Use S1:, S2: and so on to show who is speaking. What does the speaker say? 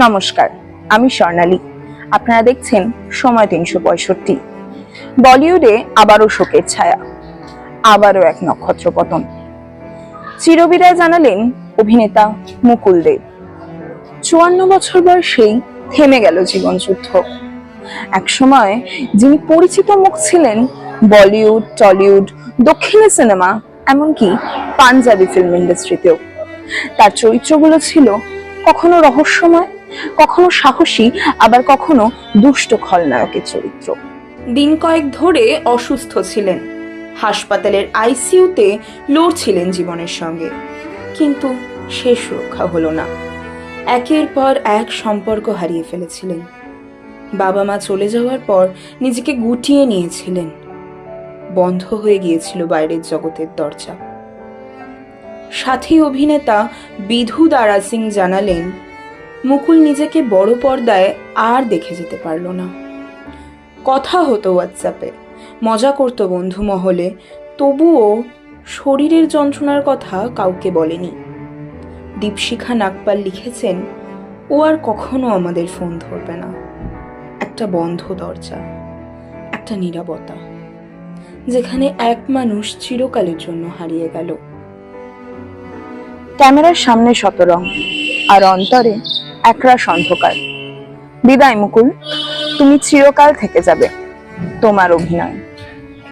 S1: নমস্কার, আমি স্বর্ণালী। আপনারা দেখছেন সময় তিনশো পঁয়ষট্টি। বলিউডে আবারও শোকের ছায়া, আবারও এক নক্ষত্র পতন। চিরবিদায় জানালেন অভিনেতা মুকুল দেব। চুয়ান্ন বছর বয়সেই থেমে গেল জীবনযুদ্ধ একসময় যিনি পরিচিত মুখ ছিলেন বলিউড, টলিউড, দক্ষিণী সিনেমা, এমনকি পাঞ্জাবি ফিল্ম ইন্ডাস্ট্রিতেও। তার চরিত্রগুলো ছিল কখনো রহস্যময় কখনো সাহসী, আবার কখনো দুষ্ট খলনায়কের চরিত্র। দিন কয়েক ধরে অসুস্থ ছিলেন। হাসপাতালের আইসিইউতে লড়ছিলেন জীবনের সঙ্গে। কিন্তু শেষ রক্ষা হলো না। একের পর এক সম্পর্ক হারিয়ে ফেলেছিলেন। বাবা মা চলে যাওয়ার পর নিজেকে গুটিয়ে নিয়েছিলেন। বন্ধ হয়ে গিয়েছিল বাইরের জগতের দরজা। সাথী অভিনেতা বিধু দারা সিং জানালেন মুকুল নিজেকে বড় পর্দায় আর দেখে যেতে পারল না। কথা হতো হোয়াটসঅ্যাপে মজা করতো বন্ধু মহলে। তবুও শরীরের যন্ত্রণার কথা কাউকে বলেনি। দীপশিখা নাগপাল লিখেছেন, ও আর কখনো আমাদের ফোন ধরবে না। একটা বন্ধ দরজা, একটা নীরবতা, যেখানে এক মানুষ চিরকালের জন্য হারিয়ে গেল। ক্যামেরার সামনে শতরং আর অন্তরে একরাশ অন্ধকার। বিদায় মুকুল। তুমি চিরকাল থেকে যাবে তোমার অভিনয়।